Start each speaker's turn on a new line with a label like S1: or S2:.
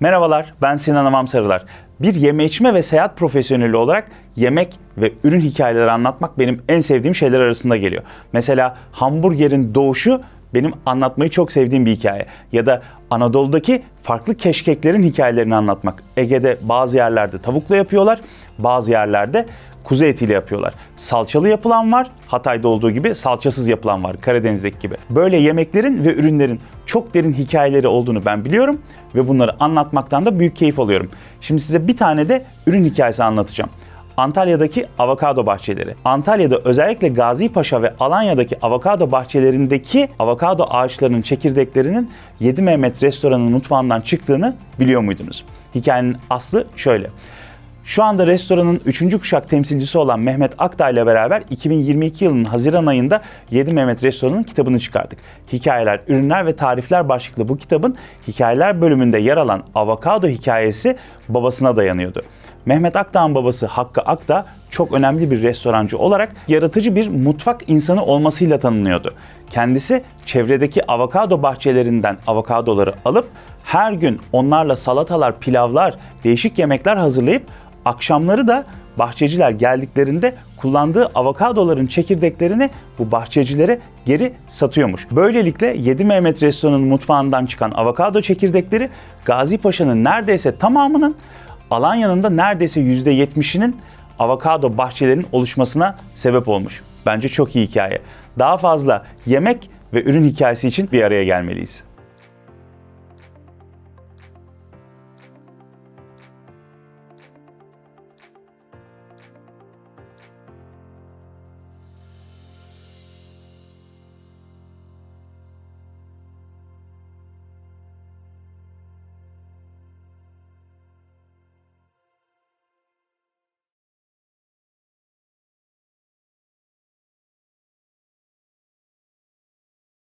S1: Merhabalar, ben Sinan Amam Sarılar. Bir yeme içme ve seyahat profesyoneli olarak yemek ve ürün hikayeleri anlatmak benim en sevdiğim şeyler arasında geliyor. Mesela hamburgerin doğuşu benim anlatmayı çok sevdiğim bir hikaye. Ya da Anadolu'daki farklı keşkeklerin hikayelerini anlatmak. Ege'de bazı yerlerde tavukla yapıyorlar, bazı yerlerde kuzu etiyle yapıyorlar. Salçalı yapılan var, Hatay'da olduğu gibi salçasız yapılan var, Karadeniz'deki gibi. Böyle yemeklerin ve ürünlerin çok derin hikayeleri olduğunu ben biliyorum ve bunları anlatmaktan da büyük keyif alıyorum. Şimdi size bir tane de ürün hikayesi anlatacağım. Antalya'daki avokado bahçeleri. Antalya'da özellikle Gazi Paşa ve Alanya'daki avokado bahçelerindeki avokado ağaçlarının çekirdeklerinin 7 Mehmet restoranın mutfağından çıktığını biliyor muydunuz? Hikayenin aslı şöyle. Şu anda restoranın 3. kuşak temsilcisi olan Mehmet Akdağ ile beraber 2022 yılının Haziran ayında 7 Mehmet Restoran'ın kitabını çıkardık. Hikayeler, ürünler ve tarifler başlıklı bu kitabın hikayeler bölümünde yer alan avokado hikayesi babasına dayanıyordu. Mehmet Akdağ'ın babası Hakkı Akdağ çok önemli bir restorancı olarak yaratıcı bir mutfak insanı olmasıyla tanınıyordu. Kendisi çevredeki avokado bahçelerinden avokadoları alıp her gün onlarla salatalar, pilavlar, değişik yemekler hazırlayıp akşamları da bahçeciler geldiklerinde kullandığı avokadoların çekirdeklerini bu bahçecilere geri satıyormuş. Böylelikle 7 Mehmet Restoran'ın mutfağından çıkan avokado çekirdekleri Gazi Paşa'nın neredeyse tamamının Alanya'nın da neredeyse %70'inin avokado bahçelerinin oluşmasına sebep olmuş. Bence çok iyi hikaye. Daha fazla yemek ve ürün hikayesi için bir araya gelmeliyiz.